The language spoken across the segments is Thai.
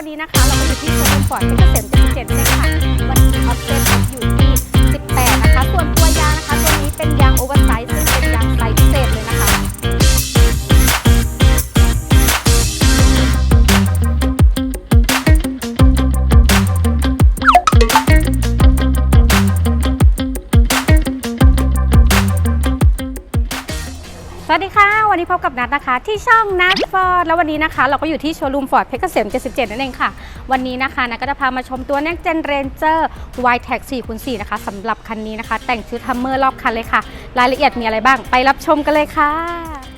วันนี้นะคะ เราก็อยู่ที่โซนฟอร์ดเพชรเกษม77 วัสดีค่ะ วันนี้พบกับนัดนะคะ ที่ช่องนัดฟอร์ดแล้ววันนี้นะคะ เราก็อยู่ที่โชว์รูมฟอร์ดเพชรเกษม 77 นั่นเองค่ะ วันนี้นะคะนัดก็จะพามาชมตัว Next Gen Ranger y t e c 4คูณ4นะคะสำหรับคันนี้นะคะ แต่งชุดฮัมเมอร์รอบคันเลยค่ะ รายละเอียดมีอะไรบ้าง ไปรับชมกันเลยค่ะ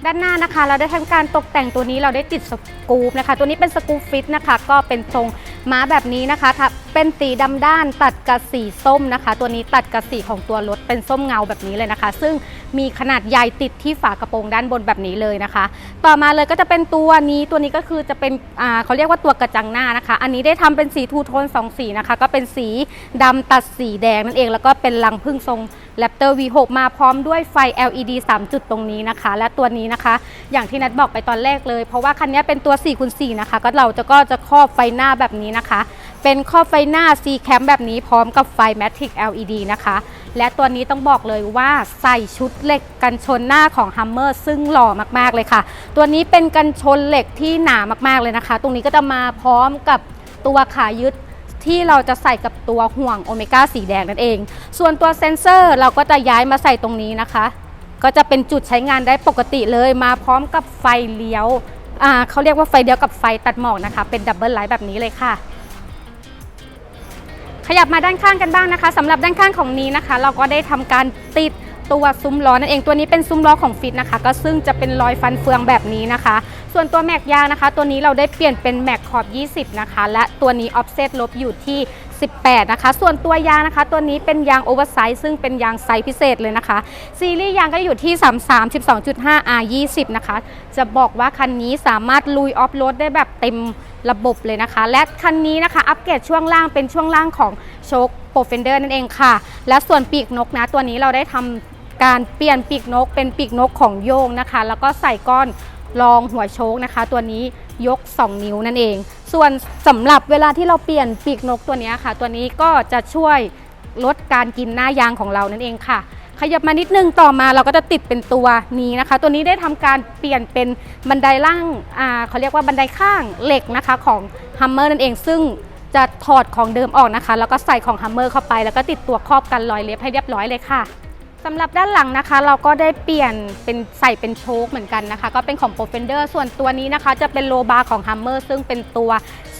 ด้านหน้านะคะ เราได้ทำการตกแต่งตัวนี้เราได้ติดสกูปนะคะ ตัวนี้เป็นสกูปฟิตนะคะ ก็เป็นทรงม้าแบบนี้นะคะเป็นสีดำด้านตัดกับสีส้มนะคะ ตัวนี้ตัดกับสีของตัวรถเป็นส้มเงาแบบนี้เลยนะคะ ซึ่งมีขนาดใหญ่ติดที่ฝากระโปรงด้านบนแบบนี้เลยนะคะ ต่อมาเลยก็จะเป็นตัวนี้ตัวนี้ก็คือจะเป็นอ่าเขาเรียกว่าตัวกระจังหน้านะคะ อันนี้ได้ทำเป็นสีทูโทนสองสีนะคะ ก็เป็นสีดำตัดสีแดงนั่นเอง แล้วก็เป็นรังพึ่งทรงแรปเตอร์ V6 มาพร้อมด้วยไฟ LED 3 จุดตรงนี้นะคะ และตัวนี้นะคะ อย่างที่นัดบอกไปตอนแรกเลย เพราะว่าคันนี้เป็นตัว4คูณ4นะคะ ก็เราจะก็จะครอบไฟหน้าแบบนี้นะคะ เป็นครอไฟหน้า C cam แบบนี้พร้อมกับไฟ Matrix LED นะคะ และตัวนี้ต้องบอกเลยว่าใส่ชุดเหล็กกันชนหน้าของ Hummer ซึ่งหล่อมากๆเลยค่ะ ตัวนี้เป็นกันชนเหล็กที่หนามากๆเลยนะคะ ตรงนี้ก็จะมาพร้อมกับตัวขายึดที่เราจะใส่กับตัวห่วงโอเมก้าสีแดงนั่นเอง ส่วนตัวเซนเซอร์เราก็จะย้ายมาใส่ตรงนี้นะคะ ก็จะเป็นจุดใช้งานได้ปกติเลยมาพร้อมกับไฟเลี้ยว เขาเรียกว่าไฟเลี้ยวกับไฟตัดหมอกนะคะ เป็นดับเบิลไลท์แบบนี้เลยค่ะ ขยับมาด้านข้างกันบ้างนะคะสำหรับด้านข้างของนี้นะคะ เราก็ได้ทำการติดตัวซุ้มล้อนั่นเองตัวนี้เป็นซุ้มล้อของฟิตนะคะ ก็ซึ่งจะเป็นรอยฟันเฟืองแบบนี้นะคะ ส่วนตัวแม็กยางนะคะ ตัวนี้เราได้เปลี่ยนเป็นแม็กขอบ 20 นะคะ และตัวนี้ออฟเซตลบอยู่ที่ 18 นะคะ ส่วนตัวยางนะคะ ตัวนี้เป็นยางโอเวอร์ไซส์ซึ่งเป็นยางไซส์พิเศษเลยนะคะ ซีรีส์ยางก็อยู่ที่ 33 12.5 R 20นะคะ จะบอกว่าคันนี้สามารถลุยออฟโรดได้แบบเต็มระบบเลยนะคะ และคันนี้นะคะอัปเกรดช่วงล่างเป็นช่วงล่างของโชคโปรเฟนเดอร์นั่นเองค่ะ และส่วนปีกนกนะ ตัวนี้เราได้ทำการเปลี่ยนปีกนกเป็นปีกนกของโยงนะคะ แล้วก็ใส่ก้อนรองหัวโชคนะคะ ตัวนี้ยก 2 นิ้วนั่นเอง ส่วนสำหรับเวลาที่เราเปลี่ยนปีกนกตัวนี้ค่ะ ตัวนี้ก็จะช่วยลดการกินหน้ายางของเรานั่นเองค่ะ ขยับมานิดนึงต่อมาเราก็จะติดเป็นตัวนี้นะคะ ตัวนี้ได้ทำการเปลี่ยนเป็นบันไดล่างอ่าเขาเรียกว่าบันไดข้างเหล็กนะคะของ Hummer นั่นเอง ซึ่งจะถอดของเดิมออกนะคะ แล้วก็ใส่ของ Hummer เข้าไป แล้วก็ติดตัวครอบกันรอยเล็บให้เรียบร้อยเลยค่ะ สำหรับด้านหลังนะคะ เราก็ได้เปลี่ยนเป็นใส่เป็นโชคเหมือนกันนะคะ ก็เป็นของ Profender ส่วนตัวนี้นะคะ จะเป็นโลบาร์ของ Hummer ซึ่งเป็นตัว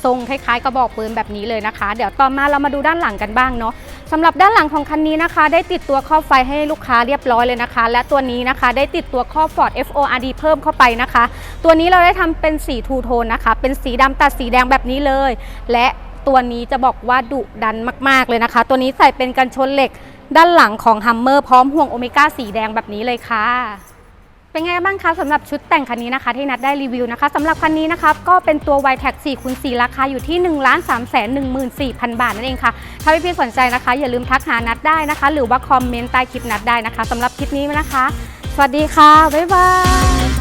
ทรงคล้ายๆกระบอกปืนแบบนี้เลยนะคะ เดี๋ยวต่อมาเรามาดูด้านหลังกันบ้างเนาะสำหรับด้านหลังของคันนี้นะคะ ได้ติดตัวครอบไฟให้ลูกค้าเรียบร้อยเลยนะคะ และตัวนี้นะคะได้ติดตัวครอบ Ford FORD เพิ่มเข้าไปนะคะ ตัวนี้เราได้ทำเป็นสีทูโทนนะคะ เป็นสีดำตัดสีแดงแบบนี้เลย และตัวนี้จะบอกว่าดุดันมาก ๆเลยนะคะ ตัวนี้ใส่เป็นกันชนเหล็ก ด้านหลังของ Hummer พร้อมห่วงโอเมก้าสีแดงแบบนี้เลยค่ะ เป็นไงบ้างคะสำหรับชุดแต่งคันนี้นะคะ ที่นัดได้รีวิวนะคะสำหรับคันนี้นะคะก็เป็นตัว y t e c 4คูณ4ราคาอยู่ที่ 1 3 1 4 0 0 0 บาทนั่นเองค่ะ ถ้าพี่ๆสนใจนะคะ อย่าลืมทักหานัดได้นะคะ หรือว่าคอมเมนต์ใต้คลิปนัดได้นะคะสำหรับคลิปนี้นะคะ สวัสดีค่ะ บ๊ายบาย